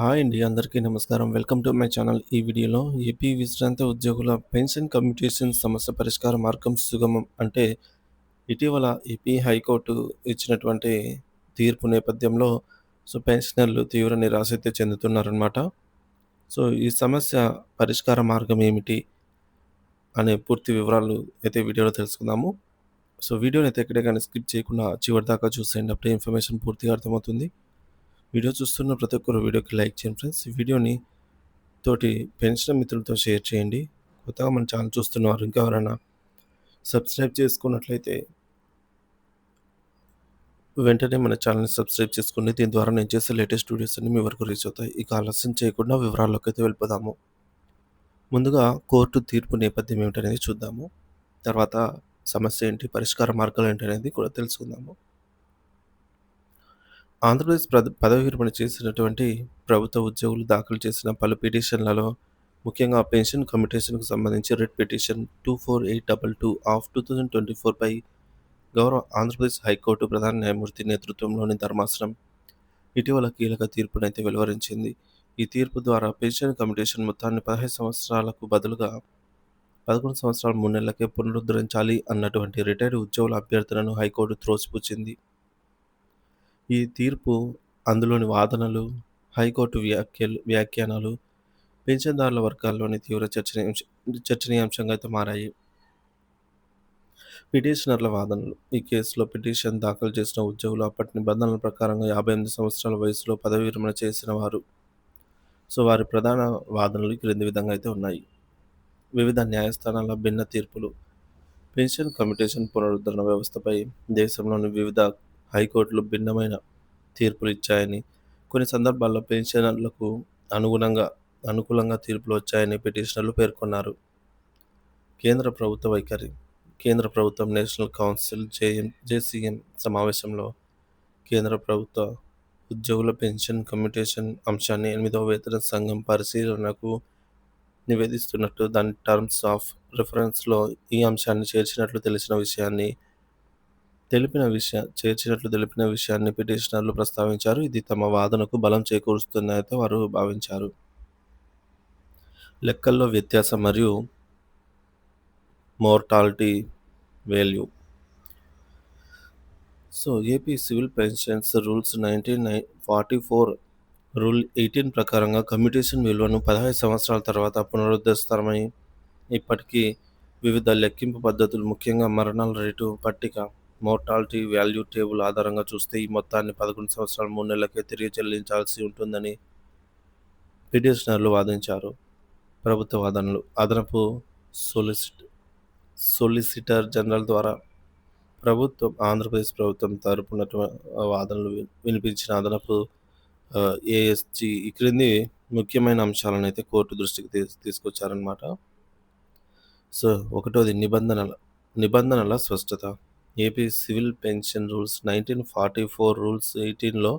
Hi అండి. అందరికీ నమస్కారం. Welcome to my channel. ఈ వీడియోలో ఏపీ విశ్రాంత ఉద్యోగుల పెన్షన్ కమ్యూటేషన్ సమస్య పరిష్కార మార్గం సుగమం అంటే ఇటీవల ఏపీ హైకోర్టు ఇచ్చినటువంటి తీర్పు నేపథ్యంలో సో పెన్షనర్లు తీవ్ర నిరాశ అయితే చెందుతున్నారనమాట. సో ఈ సమస్య పరిష్కార మార్గం ఏమిటి? అనే పూర్తి వివరాలు అయితే వీడియోలో తెలుసుకుందాము. సో వీడియోని అయితే ఎక్కడే కానీ స్కిప్ చేయకుండా చివరిదాకా చూసేయండి. అప్పుడే ఇన్ఫర్మేషన్ పూర్తిగా అర్థమవుతుంది. వీడియో చూస్తున్న ప్రతి ఒక్కరు వీడియోకి లైక్ చేయండి ఫ్రెండ్స్. వీడియోని తోటి పెన్షన్ మిత్రులతో షేర్ చేయండి. కొత్తగా మన ఛానల్ చూస్తున్నవారు ఇంకా ఎవరైనా సబ్స్క్రైబ్ చేసుకున్నట్లయితే వెంటనే మన ఛానల్‌ని సబ్స్క్రైబ్ చేసుకోండి. దీని ద్వారా నేను చేసే లేటెస్ట్ వీడియోస్ అన్ని మీ వరకు రీచ్ అవుతాయి. ఇక ఆలస్యం చేయకుండా వివరాల్లోకైతే వెళ్ళిపోదాము. ముందుగా కోర్టు తీర్పు నేపథ్యం ఏమిటనేది చూద్దాము. తర్వాత సమస్య ఏంటి? పరిష్కార మార్గాలు ఏంటనేది కూడా తెలుసుకుందాము. ఆంధ్రప్రదేశ్ ప్రద పదవి విరమణ చేసినటువంటి ప్రభుత్వ ఉద్యోగులు దాఖలు చేసిన పలు పిటిషన్లలో ముఖ్యంగా పెన్షన్ కమిటేషన్కు సంబంధించి writ petition 24822 of two thousand twenty ఫోర్పై గౌరవ ఆంధ్రప్రదేశ్ హైకోర్టు ప్రధాన న్యాయమూర్తి నేతృత్వంలోని ధర్మాసనం ఇటీవల కీలక తీర్పునైతే వెలువరించింది. ఈ తీర్పు ద్వారా పెన్షన్ కమిటేషన్ మొత్తాన్ని 15 సంవత్సరాలకు బదులుగా 11 సంవత్సరాల మూడు నెలలకే పునరుద్ధరించాలి అన్నటువంటి రిటైర్డ్ ఉద్యోగుల అభ్యర్థనను హైకోర్టు త్రోసిపుచ్చింది. ఈ తీర్పు, అందులోని వాదనలు, హైకోర్టు వ్యాఖ్యలు వ్యాఖ్యానాలు పెన్షన్దారుల వర్గాల్లోని తీవ్ర చర్చనీయాంశ చర్చనీయాంశంగా అయితే మారాయి. పిటిషనర్ల వాదనలు ఈ కేసులో పిటిషన్ దాఖలు చేసిన ఉద్యోగులు అప్పటి నిబంధనల ప్రకారంగా 58 సంవత్సరాల వయసులో పదవి విరమణ చేసిన వారు. సో వారి ప్రధాన వాదనలు క్రింది విధంగా అయితే ఉన్నాయి. వివిధ న్యాయస్థానాల భిన్న తీర్పులు పెన్షన్ కమ్యూటేషన్ పునరుద్ధరణ వ్యవస్థపై దేశంలోని వివిధ హైకోర్టులు భిన్నమైన తీర్పులు ఇచ్చాయని, కొన్ని సందర్భాల్లో పెన్షనర్లకు అనుగుణంగా అనుకూలంగా తీర్పులు వచ్చాయని పిటిషనర్లు పేర్కొన్నారు. కేంద్ర ప్రభుత్వ వైఖరి కేంద్ర ప్రభుత్వం నేషనల్ కౌన్సిల్ జేఎం జేసీఎం సమావేశంలో కేంద్ర ప్రభుత్వ ఉద్యోగుల పెన్షన్ కమ్యూటేషన్ అంశాన్ని ఎనిమిదవ వేతన సంఘం పరిశీలనకు నివేదిస్తున్నట్టు దాని టర్మ్స్ ఆఫ్ రిఫరెన్స్‌లో ఈ అంశాన్ని చేర్చినట్లు తెలిసిన విషయాన్ని తెలిపిన విషయ చేర్చినట్లు తెలిపిన విషయాన్ని పిటిషనర్లు ప్రస్తావించారు. ఇది తమ వాదనకు బలం చేకూరుస్తుందని వారు భావించారు. లెక్కల్లో వ్యత్యాసం మరియు mortality value so AP civil pensions rules nineteen nine forty four rule eighteen ప్రకారంగా కమ్యూటేషన్ విలువను 15 సంవత్సరాల తర్వాత పునరుద్ధరిస్తామని, ఇప్పటికీ వివిధ లెక్కింపు పద్ధతులు ముఖ్యంగా మరణాల రేటు పట్టిక, మోర్టాలిటీ వాల్యూ టేబుల్ ఆధారంగా చూస్తే ఈ మొత్తాన్ని 11 సంవత్సరాల మూడు నెలలకే తిరిగి చెల్లించాల్సి ఉంటుందని పిటిషనర్లు వాదించారు. ప్రభుత్వ వాదనలు అదనపు సొలిసిట్ సొలిసిటర్ జనరల్ ద్వారా ప్రభుత్వం ఆంధ్రప్రదేశ్ ప్రభుత్వం తరపున వాదనలు వినిపించిన అదనపు ఏఎస్జి ఏఎస్‌జీ ఈ క్రింది ముఖ్యమైన అంశాలనైతే కోర్టు దృష్టికి తీసు తీసుకొచ్చారనమాట. సో ఒకటోది నిబంధనల నిబంధనల స్పష్టత. AP civil pension rules nineteen forty four rules ఎయిటీన్‌లో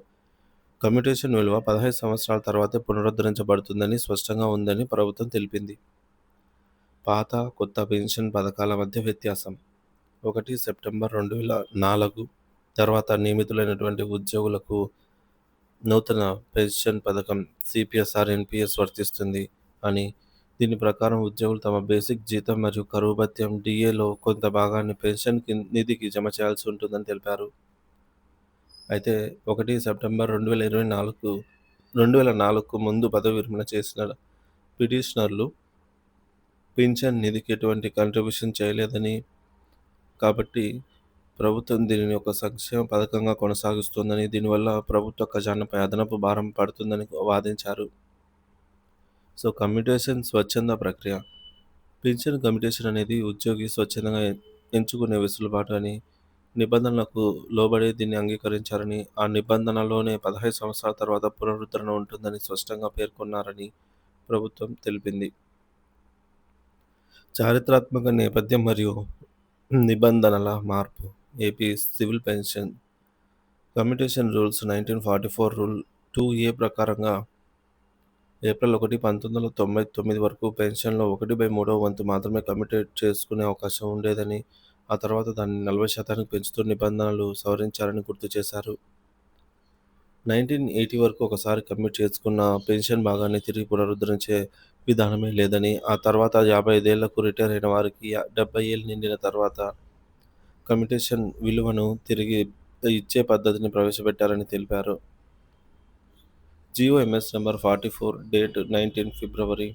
కమ్యూటేషన్ విలువ 15 సంవత్సరాల తర్వాతే పునరుద్ధరించబడుతుందని స్పష్టంగా ఉందని ప్రభుత్వం తెలిపింది. పాత, కొత్త పెన్షన్ పథకాల మధ్య వ్యత్యాసం. ఒకటి సెప్టెంబర్ 2004 తర్వాత నియమితులైనటువంటి ఉద్యోగులకు నూతన పెన్షన్ పథకం సిపిఎస్ఆర్ ఎన్పిఎస్ వర్తిస్తుంది అని, దీని ప్రకారం ఉద్యోగులు తమ బేసిక్ జీతం మరియు కరువు భత్యం డీఏలో కొంత భాగాన్ని పెన్షన్ నిధికి జమ చేయాల్సి ఉంటుందని తెలిపారు. అయితే ఒకటి సెప్టెంబర్ 2024 2004కు ముందు పదవీ విరమణ చేసిన పిటిషనర్లు పింఛన్ నిధికి ఎటువంటి కంట్రిబ్యూషన్ చేయలేదని, కాబట్టి ప్రభుత్వం దీనిని ఒక సంక్షేమ పథకంగా కొనసాగిస్తుందని దీనివల్ల ప్రభుత్వ ఖజానాపై అదనపు భారం పడుతుందని వాదించారు. సో కమ్యూటేషన్ స్వచ్ఛంద ప్రక్రియ. పింఛన్ కమ్యూటేషన్ అనేది ఉద్యోగి స్వచ్ఛందంగా ఎంచుకునే వెసులుబాటు అని, నిబంధనలకు లోబడే దీన్ని అంగీకరించారని, ఆ నిబంధనలోనే 15 సంవత్సరాల తర్వాత పునరుద్ధరణ ఉంటుందని స్పష్టంగా పేర్కొన్నారని ప్రభుత్వం తెలిపింది. చారిత్రాత్మక నేపథ్యం మరియు నిబంధనల మార్పు AP civil pension commutation rules nineteen forty four rule two A ప్రకారంగా ఏప్రిల్ ఒకటి 1999 వరకు పెన్షన్‌లో ఒకటి బై మూడవ వంతు మాత్రమే కమిటెడ్ చేసుకునే అవకాశం ఉండేదని, ఆ తర్వాత దాన్ని 40% పెంచుతూ నిబంధనలు సవరించారని గుర్తు చేశారు. నైన్టీన్ ఎయిటీ వరకు ఒకసారి కమిట్ చేసుకున్న పెన్షన్ భాగాన్ని తిరిగి పునరుద్ధరించే విధానమే లేదని ఆ తర్వాత యాభై ఐదేళ్ళకు రిటైర్ అయిన వారికి డెబ్బై ఏళ్ళు నిండిన తర్వాత కమిటేషన్ విలువను తిరిగి ఇచ్చే పద్ధతిని ప్రవేశపెట్టారని తెలిపారు GOMS number forty four date nineteen February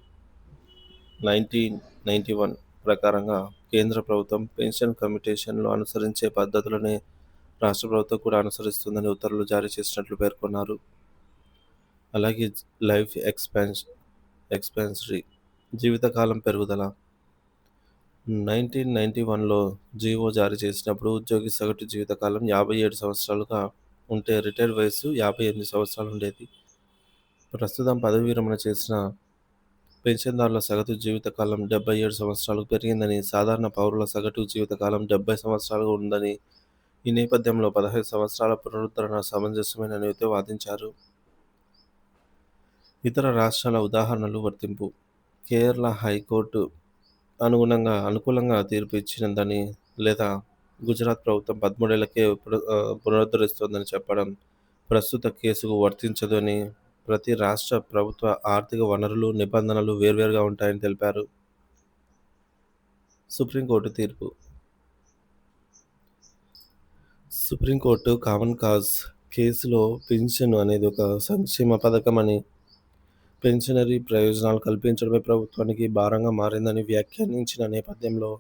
nineteen ninety one ప్రకారంగా కేంద్ర ప్రభుత్వం పెన్షన్ కమ్యూటేషన్లో అనుసరించే పద్ధతులనే రాష్ట్ర ప్రభుత్వం కూడా అనుసరిస్తుందని ఉత్తర్వులు జారీ చేసినట్లు పేర్కొన్నారు. అలాగే లైఫ్ ఎక్స్పెన్స్ ఎక్స్పెన్సరీ జీవితకాలం పెరుగుదల. నైన్టీన్ నైంటీ వన్లో జీవో జారీ చేసినప్పుడు ఉద్యోగి సగటు జీవితకాలం యాభై ఏడు సంవత్సరాలుగా ఉంటే రిటైర్ వయసు యాభై ఎనిమిది సంవత్సరాలు ఉండేది. ప్రస్తుతం పదవి విరమణ చేసిన పెన్షన్దారుల సగటు జీవితకాలం డెబ్బై ఏడు సంవత్సరాలకు పెరిగిందని సాధారణ పౌరుల సగటు జీవితకాలం డెబ్బై సంవత్సరాలుగా ఉందని ఈ నేపథ్యంలో పదహైదు సంవత్సరాల పునరుద్ధరణ సమంజసమేనని వాదించారు. ఇతర రాష్ట్రాల ఉదాహరణలు వర్తింపు. కేరళ హైకోర్టు అనుగుణంగా అనుకూలంగా తీర్పు ఇచ్చినదని లేదా గుజరాత్ ప్రభుత్వం పదమూడేళ్ళకే పునరుద్ధరిస్తోందని చెప్పడం ప్రస్తుత కేసుకు వర్తించదు అని ప్రతి రాష్ట్ర ప్రభుత్వ ఆర్థిక వనరులు నిబంధనలు వేర్వేరుగా ఉంటాయని తెలిపారు. సుప్రీంకోర్టు తీర్పు. సుప్రీంకోర్టు కామన్ కాజ్ కేసులో పెన్షన్ అనేది ఒక సంక్షేమ పథకం అని పెన్షనరీ ప్రయోజనాలు కల్పించడమే ప్రభుత్వానికి భారంగా మారిందని వ్యాఖ్యానించిన నేపథ్యంలో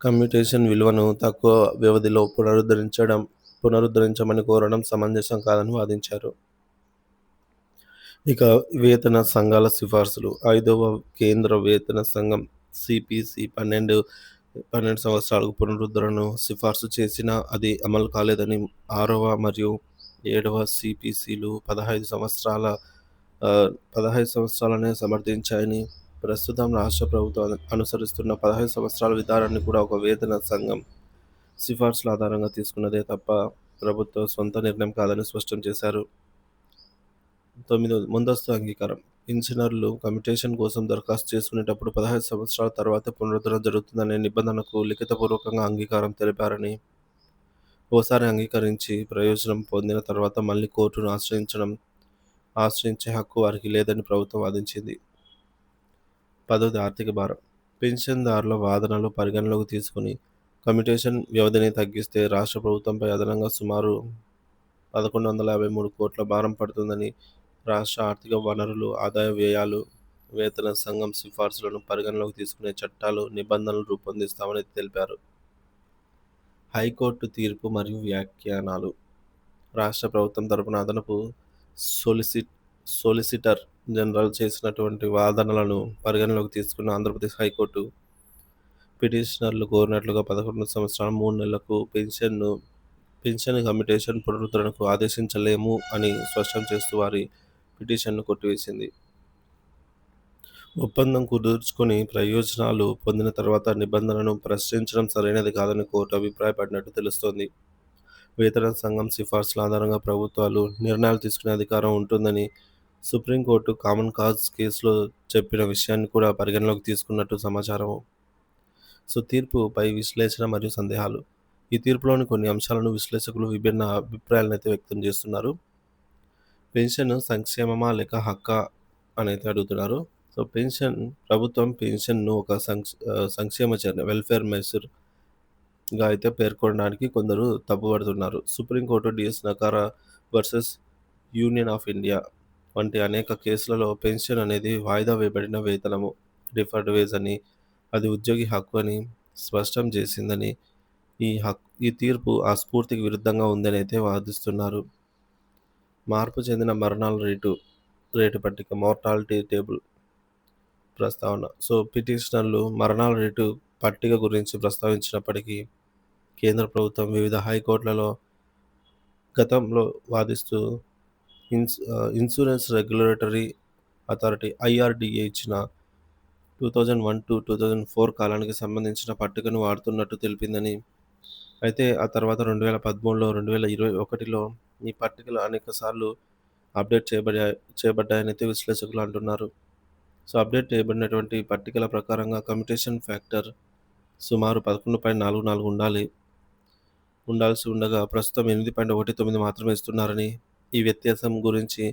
కమ్యూటేషన్ విలువను తక్కువ వ్యవధిలో పునరుద్ధరించడం పునరుద్ధరించమని కోరడం సమంజసం కాదని వాదించారు. ఇక వేతన సంఘాల సిఫార్సులు. ఐదవ కేంద్ర వేతన సంఘం సిపిసి పన్నెండు పన్నెండు సంవత్సరాలకు పునరుద్ధరణను సిఫార్సు చేసినా అది అమలు కాలేదని ఆరవ మరియు ఏడవ సిపిసిలు పదహైదు సంవత్సరాల పదహైదు సంవత్సరాలనే సమర్థించాయని ప్రస్తుతం రాష్ట్ర ప్రభుత్వం అనుసరిస్తున్న పదహైదు సంవత్సరాల విధానాన్ని కూడా ఒక వేతన సంఘం సిఫార్సుల ఆధారంగా తీసుకున్నదే తప్ప ప్రభుత్వ సొంత నిర్ణయం కాదని స్పష్టం చేశారు. తొమ్మిది ముందస్తు అంగీకారం. పెన్షనర్లు కమిటేషన్ కోసం దరఖాస్తు చేసుకునేటప్పుడు పదహైదు సంవత్సరాల తర్వాత పునరుద్ధరణ జరుగుతుందనే నిబంధనకు లిఖితపూర్వకంగా అంగీకారం తెలిపారని ఓసారి అంగీకరించి ప్రయోజనం పొందిన తర్వాత మళ్ళీ కోర్టును ఆశ్రయించడం ఆశ్రయించే హక్కు వారికి లేదని ప్రభుత్వం వాదించింది. పదవది ఆర్థిక భారం. పెన్షన్దారుల వాదనలు పరిగణలోకి తీసుకుని కమిటేషన్ వ్యవధిని తగ్గిస్తే రాష్ట్ర ప్రభుత్వంపై అదనంగా సుమారు పదకొండు వందల యాభై మూడు కోట్ల భారం పడుతుందని రాష్ట్ర ఆర్థిక వనరులు ఆదాయ వ్యయాలు వేతన సంఘం సిఫార్సులను పరిగణలోకి తీసుకునే చట్టాలు నిబంధనలు రూపొందిస్తామని తెలిపారు. హైకోర్టు తీర్పు మరియు వ్యాఖ్యానాలు. రాష్ట్ర ప్రభుత్వం తరపున అదనపు సొలిసిట్ సొలిసిటర్ జనరల్ చేసినటువంటి వాదనలను పరిగణలోకి తీసుకున్న ఆంధ్రప్రదేశ్ హైకోర్టు పిటిషనర్లు కోరినట్లుగా పదకొండు సంవత్సరాల మూడు నెలలకు పెన్షన్ను పెన్షన్ కమిటేషన్ పునరుద్ధరణకు ఆదేశించలేము అని స్పష్టం చేస్తూ వారి పిటిషన్ను కొట్టివేసింది. ఒప్పందం కుదుర్చుకొని ప్రయోజనాలు పొందిన తర్వాత నిబంధనను ప్రశ్నించడం సరైనది కాదని కోర్టు అభిప్రాయపడినట్టు తెలుస్తోంది. వేతన సంఘం సిఫార్సుల ఆధారంగా ప్రభుత్వాలు నిర్ణయాలు తీసుకునే అధికారం ఉంటుందని సుప్రీంకోర్టు కామన్ కాజ్ కేసులో చెప్పిన విషయాన్ని కూడా పరిగణలోకి తీసుకున్నట్టు సమాచారం. సో తీర్పుపై విశ్లేషణ మరియు సందేహాలు. ఈ తీర్పులోని కొన్ని అంశాలను విశ్లేషకులు విభిన్న అభిప్రాయాలను అయితే వ్యక్తం చేస్తున్నారు. పెన్షన్ సంక్షేమమా లేక హక్కా అనేది అడుగుతున్నారు. సో పెన్షన్ ప్రభుత్వం పెన్షన్ను ఒక సంక్షేమ చర్య వెల్ఫేర్ మెజర్గా అయితే పేర్కొనడానికి కొందరు తప్పుపడుతున్నారు. Supreme court DS Nakara versus union of India వంటి అనేక కేసులలో పెన్షన్ అనేది వాయిదా వేయబడిన వేతనము డిఫర్డ్ వేజ్ అని అది ఉద్యోగి హక్కు అని స్పష్టం చేసిందని ఈ హక్ ఈ తీర్పు ఆ స్ఫూర్తికి విరుద్ధంగా ఉందని అయితే వాదిస్తున్నారు. మార్పు చెందిన మరణాల రేటు రేటు పట్టిక మోర్టాలిటీ టేబుల్ ప్రస్తావన. సో పిటిషనర్లు మరణాల రేటు పట్టిక గురించి ప్రస్తావించినప్పటికీ కేంద్ర ప్రభుత్వం వివిధ హైకోర్టులలో గతంలో వాదిస్తూ ఇన్స్ ఇన్సూరెన్స్ రెగ్యులేటరీ అథారిటీ ఐఆర్డిఏ ఇచ్చిన two thousand one to two thousand four కాలానికి సంబంధించిన పట్టికను వాడుతున్నట్టు తెలిపిందని. అయితే ఆ తర్వాత రెండు వేల పదమూడులో రెండు వేల ఇరవై ఒకటిలో ఈ పట్టికలు అనేక సార్లు అప్డేట్ చేయబడా చేయబడ్డాయనైతే విశ్లేషకులు అంటున్నారు. సో అప్డేట్ చేయబడినటువంటి పట్టికల ప్రకారంగా కమ్యూటేషన్ ఫ్యాక్టర్ సుమారు పదకొండు పాయింట్ నాలుగు నాలుగు ఉండాలి. ఉండాల్సి ఉండగా ప్రస్తుతం ఎనిమిది పాయింట్ ఒకటి తొమ్మిది మాత్రమే ఇస్తున్నారని ఈ వ్యత్యాసం గురించి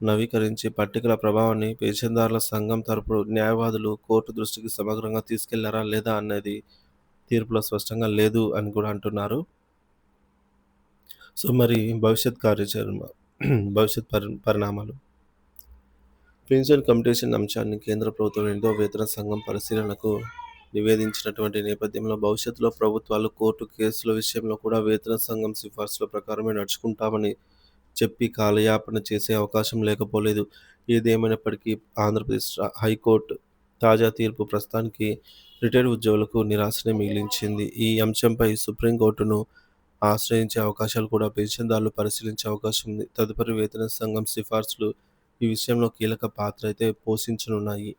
నవీకరించి పట్టికల ప్రభావాన్ని పెన్షన్దారుల సంఘం తరపు న్యాయవాదులు కోర్టు దృష్టికి సమగ్రంగా తీసుకెళ్ళారా లేదా అనేది తీర్పులో స్పష్టంగా లేదు అని కూడా అంటున్నారు. సో మరి భవిష్యత్ కార్యాచరణ భవిష్యత్ పరి పరిణామాలు? పెన్షన్ కమిటేషన్ అంశాన్ని కేంద్ర ప్రభుత్వం రెండో వేతన సంఘం పరిశీలనకు నివేదించినటువంటి నేపథ్యంలో భవిష్యత్తులో ప్రభుత్వాలు కోర్టు కేసుల విషయంలో కూడా వేతన సంఘం సిఫార్సుల ప్రకారమే నడుచుకుంటామని చెప్పి కాలయాపన చేసే అవకాశం లేకపోలేదు. ఏదేమైనప్పటికీ ఆంధ్రప్రదేశ్ హైకోర్టు తాజా తీర్పు ప్రస్తుతానికి రిటైర్డ్ ఉద్యోగులకు నిరాశనే మిగిలించింది. ఈ అంశంపై సుప్రీంకోర్టును ఆశ్రయించే అవకాశాలు కూడా పెన్షన్దారులు పరిశీలించే అవకాశం ఉంది. తదుపరి వేతన సంఘం సిఫార్సులు ఈ విషయంలో కీలక పాత్ర అయితే పోషించనున్నాయి.